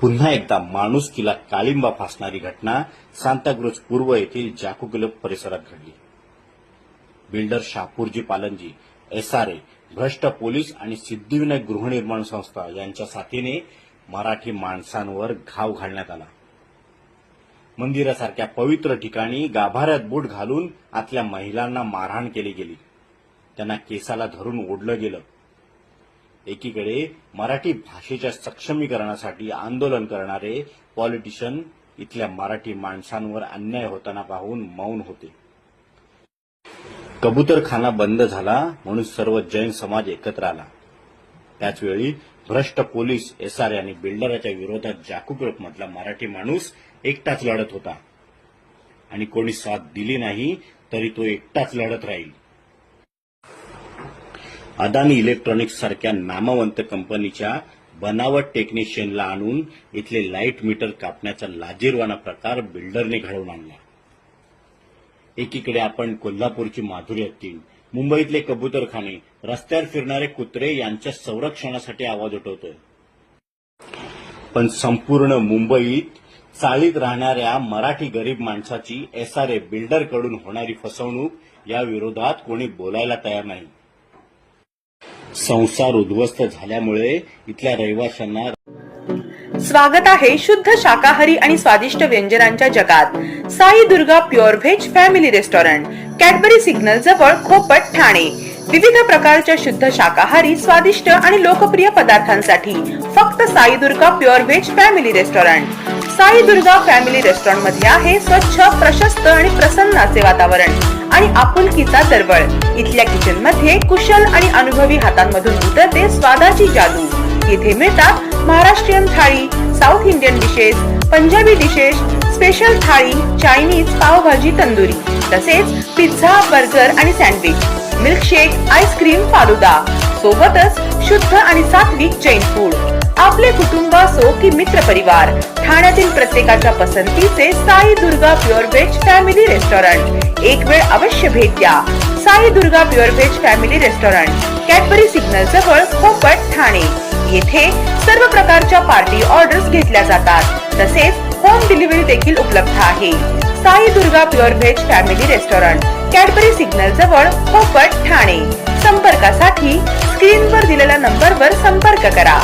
पुन्हा एकदा माणुसकीला काळिंबा फासणारी घटना सांताक्रुज पूर्व येथील जाकू क्लब परिसरात घडली. बिल्डर शापूरजी पालनजी एसआरए भ्रष्ट पोलीस आणि सिद्धिविनायक गृहनिर्माण संस्था यांच्या साथीने मराठी माणसांवर घाव घालण्यात आला. मंदिरासारख्या पवित्र ठिकाणी गाभाऱ्यात बूट घालून आतल्या महिलांना मारहाण केली गेली. त्यांना केसाला धरून ओढलं गेलं. एकीकडे मराठी भाषेच्या सक्षमीकरणासाठी आंदोलन करणारे पॉलिटिशियन इथल्या मराठी माणसांवर अन्याय होताना पाहून मौन होते. कबूतरखाना बंद झाला म्हणून सर्व जैन समाज एकत्र आला. त्याचवेळी भ्रष्ट पोलीस एसआर आणि बिल्डराच्या विरोधात जाकूप मधला मराठी माणूस एकटाच लढत होता. आणि कोणी साथ दिली नाही तरी तो एकटाच लढत राहील. अदानी इलेक्ट्रॉनिक्स सारख्या नामवंत कंपनीच्या बनावट टेक्निशियनला आणून इथले लाइट मीटर कापण्याचा लाजीरवाना प्रकार बिल्डरने घडवून आणला. एकीकडे आपण कोल्हापूरची माधुरी हत्तीन मुंबईतले कबूतरखाने रस्त्यावर फिरणारे कुत्रे यांच्या संरक्षणासाठी आवाज उठवतोय. पण संपूर्ण मुंबईत चाळीत राहणाऱ्या मराठी गरीब माणसाची एसआरए बिल्डरकडून होणारी फसवणूक या विरोधात कोणी बोलायला तयार नाही. संसार उद्ध्वस्त झाल्यामुळे इथल्या रहिवाशांना स्वागत आहे शुद्ध शाकाहारी आणि स्वादिष्ट व्यंजनांच्या जगात. Sai Durga pure veg family restaurant Cadbury signal जवळ खोपट ठाणे. विविध प्रकारच्या शुद्ध शाकाहारी स्वादिष्ट आणि लोकप्रिय पदार्थांसाठी फक्त Sai Durga pure veg family restaurant. Sai Durga family रेस्टॉरंटमध्ये आहे स्वच्छ प्रशस्त आणि प्रसन्न असे वातावरण. आणि आपुलकीचा दरवळ इथल्या किचनमध्ये कुशल आणि अनुभवी हातांमधून उतरते स्वादाची जादू. येथे मिळतात Maharashtrian thali South Indian dishes Punjabi dishes special thali Chinese pav bhaji tandoori तसेच पिझ्झा बर्गर आणि sandwich milkshake ice cream falooda. सोबतच शुद्ध आणि सात्विक जैन फूड आपले कुटुंब असो की मित्र परिवार. ठाण्यातील प्रत्येकाच्या पसंतीचे Sai Durga pure veg family restaurant. एक वेळ अवश्य भेट द्या. Sai Durga pure veg family restaurant Cadbury signal जवळ खोपट ठाणे. येथे सर्व प्रकारच्या पार्टी ऑर्डर्स घेतल्या जातात. तसेच होम डिलिव्हरी देखील उपलब्ध आहे. Sai Durga pure veg family restaurant Cadbury signal जवळ खोपट ठाणे. संपर्कासाठी स्क्रीनवर दिलेल्या नंबरवर संपर्क करा.